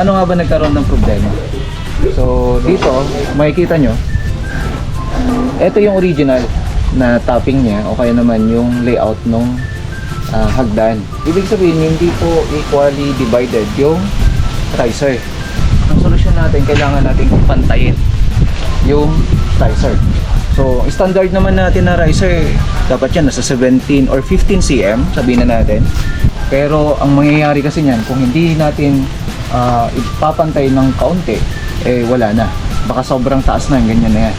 Paano nga ba nagkaroon ng problema? So, dito, makikita nyo, ito yung original na topping niya o kaya naman yung layout ng hagdan. Ibig sabihin, hindi po equally divided yung riser. Ang solusyon natin, kailangan natin pantayin yung riser. So, standard naman natin na riser, dapat yan nasa 17 or 15 cm, sabihin na natin. Pero ang mangyayari kasi niyan, kung hindi natin ah, ipapantay ng kaunti, eh wala na. Baka sobrang taas na yung ganyan na yan.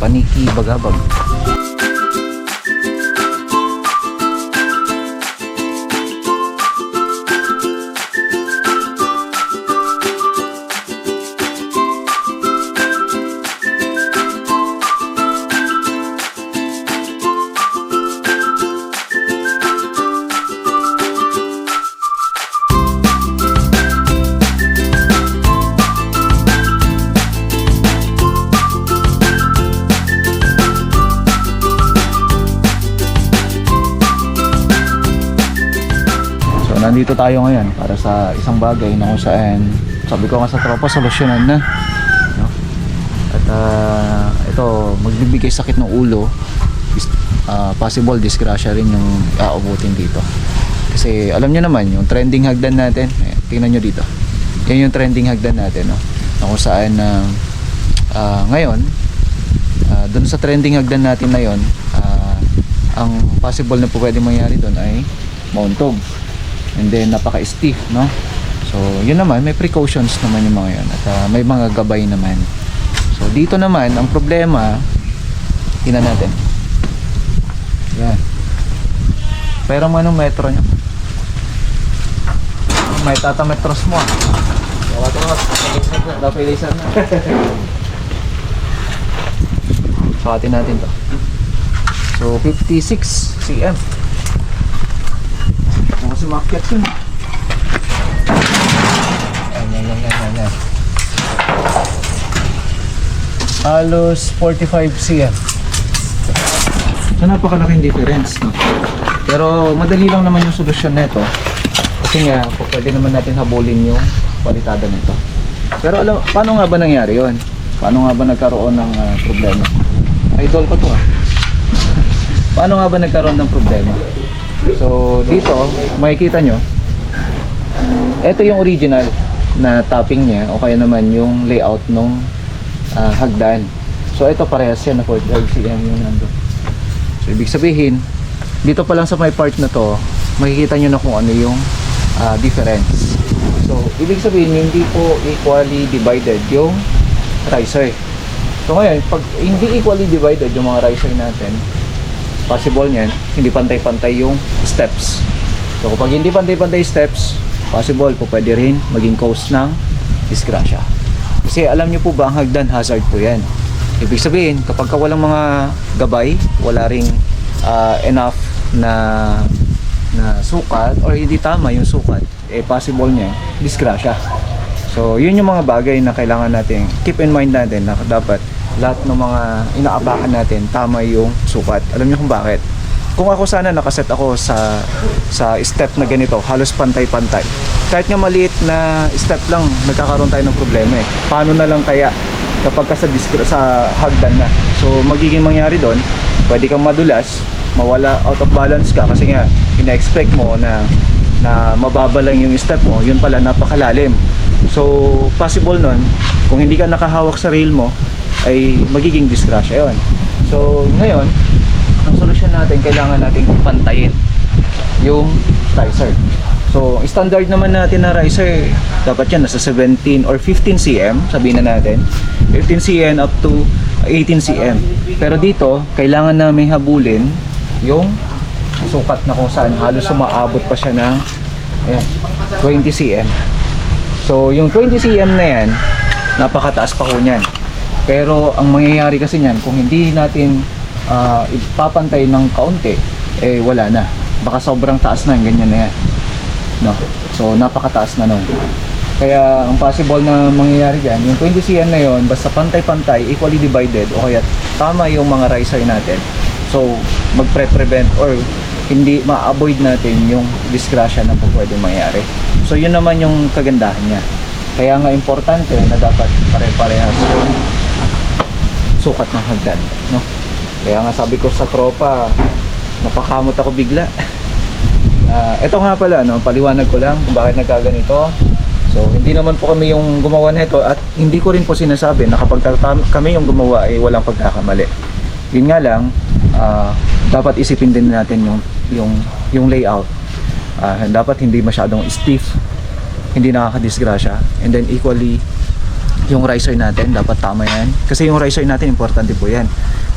Paniki Bagabag. Nandito tayo ngayon para sa isang bagay na kung saan sabi ko nga sa tropa solusyonan na. No? At ah, ito magbibigay sakit ng ulo ah, possible disgrasya rin yung aabutin dito. Kasi alam nyo naman yung trending hagdan natin, eh, tingnan nyo dito. Yan yung trending hagdan natin no. Na kung saan na ah, ngayon ah, dun sa trending hagdan natin na yon ah, ang possible na po pwede mangyari doon ay mauntog and then napaka-stiff no? So yun naman may precautions naman yung mga yun. At ah, may mga gabay naman. So dito naman ang problema tingnan natin. Yan. Pero anong metro nyo may tatametros mo ah. Dapat laser na Sukatin natin to. So, 56 cm. Ako si Makyat yun. Ayan, yan, yan, yan, yan, yan. Halos 45 cm. So, napakalaking difference, no? Pero, madali lang naman yung solusyon nito. Kasi nga, pwede naman natin habulin yung kwalitada nito. Pero alam, paano nga ba nangyari yon? Paano nga ba nagkaroon ng ah, problema? Idol ko to ah. paano nga ba nagkaroon ng problema? So, dito, makikita nyo, ito yung original na topping niya o kaya naman yung layout ng hagdan. So, ito parehas yan na 45 cm yung nandun. So, ibig sabihin, dito pa lang sa may part na to, makikita nyo na kung ano yung ah, difference. So, ibig sabihin, hindi po equally divided yung riser. So, ngayon, pag hindi equally divided yung mga riser natin, possible niyan, hindi pantay-pantay yung steps. So, kapag hindi pantay-pantay steps, possible po pwede rin maging cause ng disgrasya. Kasi alam niyo po ba, ang hagdan hazard po yan. Ibig sabihin, kapag ka walang mga gabay, wala ring ah, enough na na sukat or hindi tama yung sukat, eh possible niya disgrasya. So, yun yung mga bagay na kailangan natin keep in mind natin na dapat lahat ng mga inaabakan natin tama yung sukat. Alam niyo kung bakit? Kung ako sana nakaset ako sa sa step na ganito, halos pantay-pantay. Kahit nga maliit na step lang, nagkakaroon tayo ng problema eh. Paano na lang kaya kapag ka sa, disgra- sa hagdan na? So, magiging mangyari doon, pwede kang madulas, mawala out of balance ka kasi nga ina-expect mo na na mababa lang yung step mo, yun pala napakalalim. So, possible nun, kung hindi ka nakahawak sa rail mo, ay magiging disgrasya yon. So, ngayon, ang solusyon natin, kailangan natin pantayin yung riser. So, standard naman natin na riser, dapat yan nasa 17 or 15 cm, sabihin na natin. 15 cm up to 18 cm. Pero dito, kailangan namin habulin yung sukat na kung saan halos sumaabot pa siya ng Ayan, 20 cm. So, yung 20 cm na yan, napakataas pa ko niyan. Pero, ang mangyayari kasi niyan, kung hindi natin ah, ipapantay ng kaunti, eh wala na. Baka sobrang taas na, ganyan na yan. No? So, napakataas na nun. Kaya, ang possible na mangyayari dyan, yung 20 cm na yon basta pantay-pantay, equally divided, o kaya tama yung mga riser natin. So, magpre-prevent or hindi ma-avoid natin yung disgrasya na pwede mangyari. So, yun naman yung kagandahan niya. Kaya nga importante na dapat pare-parehas yung sukat ng hagdan. No? Kaya nga sabi ko sa tropa, napakamot ako bigla. Ah, ito nga pala, no, paliwanag ko lang kung bakit nagkaganito. So, hindi naman po kami yung gumawa nito at hindi ko rin po sinasabi na kapag kami yung gumawa ay walang pagkakamali. Yun nga lang, ah, dapat isipin din natin yung yung yung layout. Ah, dapat hindi masyadong stiff, hindi nakakadisgrasya. And then equally yung riser natin dapat tama yan. Kasi yung riser natin importante po yan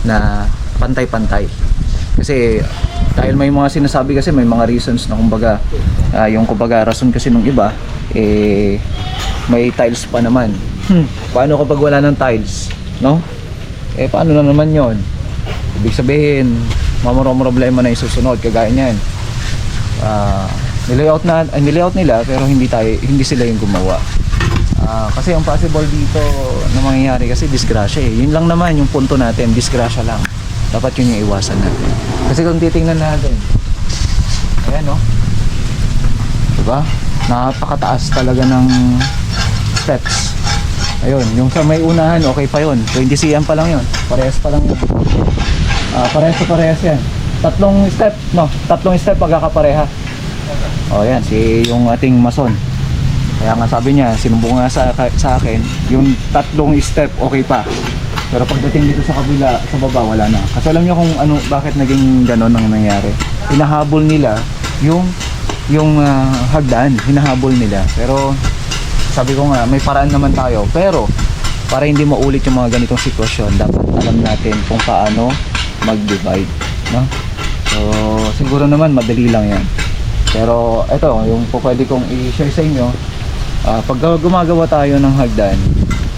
na pantay-pantay. Kasi dahil may mga sinasabi kasi may mga reasons na kumbaga ah, yung kumbaga rason kasi nung iba eh may tiles pa naman. Hmm. Paano kapag wala ng tiles, no? Eh paano na naman 'yon? Ibig sabihin, mamaro problema na yung susunod kagaya niyan. Ah, nilayout na ay, nilayout nila pero hindi tayo hindi sila yung gumawa. Ah, kasi ang possible dito na mangyayari kasi disgrasya eh. Yun lang naman yung punto natin, disgrasya lang. Dapat yun yung iwasan natin. Kasi kung titingnan natin, ayan no. Diba? Napakataas talaga ng steps. Ayun, yung sa may unahan, okay pa yun. 20 cm pa lang yun. Parehas pa lang yun. Ah, parehas pa parehas yan. Tatlong step, no? Tatlong step pagkakapareha. O yan, si yung ating mason. Kaya nga sabi niya, sinumbong nga sa, sa akin, yung tatlong step okay pa. Pero pagdating dito sa kabila, sa baba, wala na. Kasi alam niyo kung ano, bakit naging ganon ang nangyari. Hinahabol nila yung yung ah, hagdan, hinahabol nila. Pero sabi ko nga, may paraan naman tayo. Pero para hindi maulit yung mga ganitong sitwasyon, dapat alam natin kung paano mag-divide, no? So, siguro naman madali lang 'yan. Pero ito, yung po pwede kong i-share sa inyo, ah, pag gumagawa tayo ng hagdan,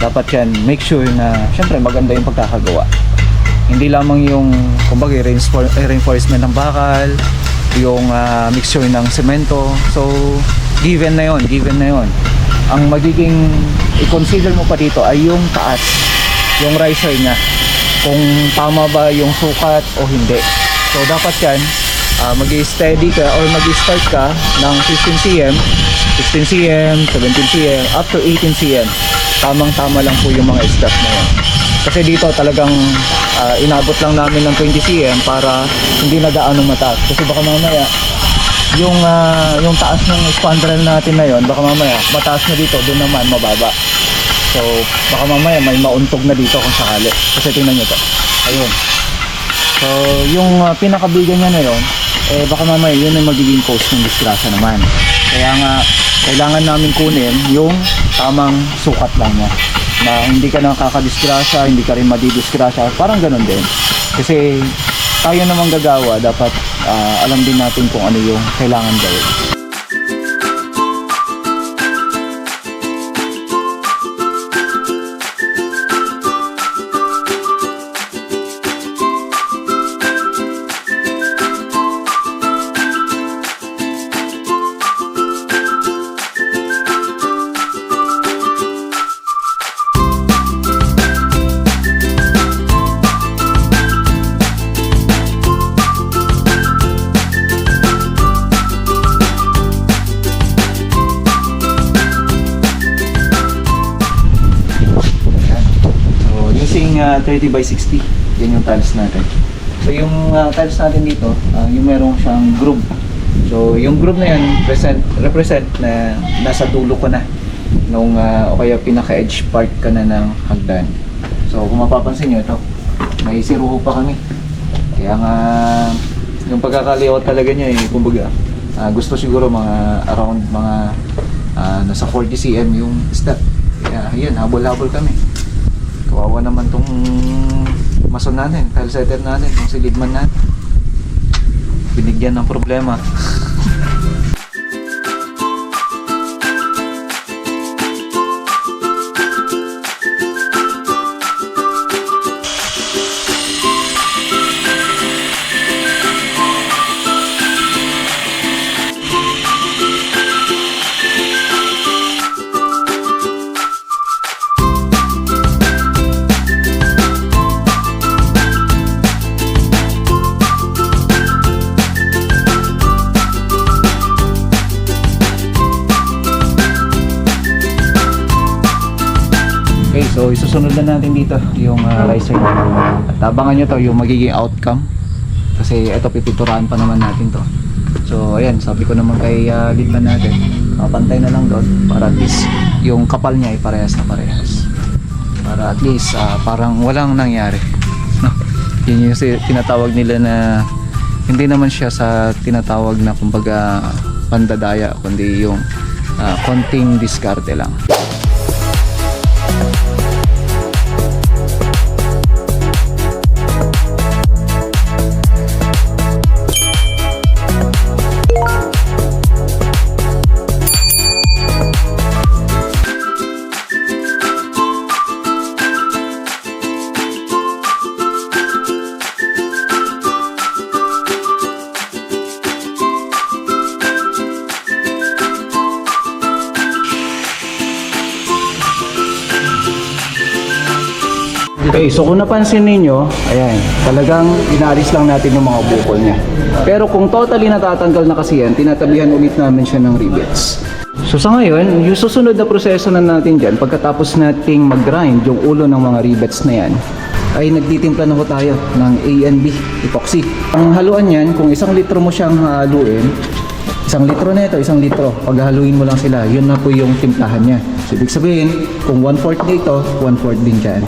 dapat yan, make sure na, syempre maganda yung pagkakagawa. Hindi lamang yung, kumbaga, reinfor- reinforcement ng bakal, yung ah, mixture ng semento. So, given na yon given na yon Ang magiging, i-consider mo pa dito ay yung taas, yung riser niya. Kung tama ba yung sukat o hindi. So, dapat yan, uh, mag-steady ka or mag-start ka ng 15 cm, 16 cm, 17 cm, up to 18 cm. Tamang-tama lang po yung mga step na yan. Kasi dito talagang ah, inabot lang namin ng 20 cm para hindi na gaano mataas. Kasi baka mamaya yung ah, yung taas ng spandrel natin na yon baka mamaya mataas na dito doon naman mababa so baka mamaya may mauntog na dito kung sakali kasi tingnan nyo to ayun So, yung uh, pinakabigan niya na yun, eh baka mamaya yun ang magiging cause ng disgrasya naman. Kaya nga, kailangan namin kunin yung tamang sukat lang niya. Na hindi ka nakakadisgrasya, hindi ka rin madidisgrasya, parang ganun din. Kasi tayo namang gagawa, dapat ah, alam din natin kung ano yung kailangan gawin. Using uh, 30 by 60, yan yung tiles natin. So, yung uh, tiles natin dito, uh, yung meron siyang groove. So, yung groove na yan, present, represent na nasa dulo ko na nung uh, o kaya pinaka-edge part ka na ng hagdan. So, kung mapapansin nyo, ito, may siruho pa kami. Kaya nga, yung pagkakaliot talaga niya eh, kumbaga, ah, gusto siguro mga around mga ah, nasa 40 cm yung step. Kaya, yun, habol-habol kami. Kawawa naman tong mason natin, tile setter natin, tong silidman natin. Binigyan ng problema. So isusunod na natin dito yung uh, riser. At abangan nyo to yung magiging outcome. Kasi ito pipinturahan pa naman natin to. So ayan, sabi ko naman kay uh, Lidman natin, kapantay na lang doon para at least yung kapal niya ay parehas na parehas. Para at least ah, parang walang nangyari. No? Yun yung tinatawag nila na hindi naman siya sa tinatawag na kumbaga pandadaya kundi yung ah, konting diskarte lang. Okay, so kung napansin ninyo, ayan, talagang inaalis lang natin yung mga bukol niya. Pero kung totally natatanggal na kasi yan, tinatabihan ulit namin siya ng rivets. So sa ngayon, yung susunod na proseso na natin dyan, pagkatapos nating mag-grind yung ulo ng mga rivets na yan, ay nagtitimpla na po tayo ng A and B epoxy. Ang haluan yan, kung isang litro mo siyang haluin, isang litro na ito, isang litro. Paghahaluin mo lang sila, yun na po yung timplahan niya. So, ibig sabihin, kung 1/4 dito, 1/4 din dyan.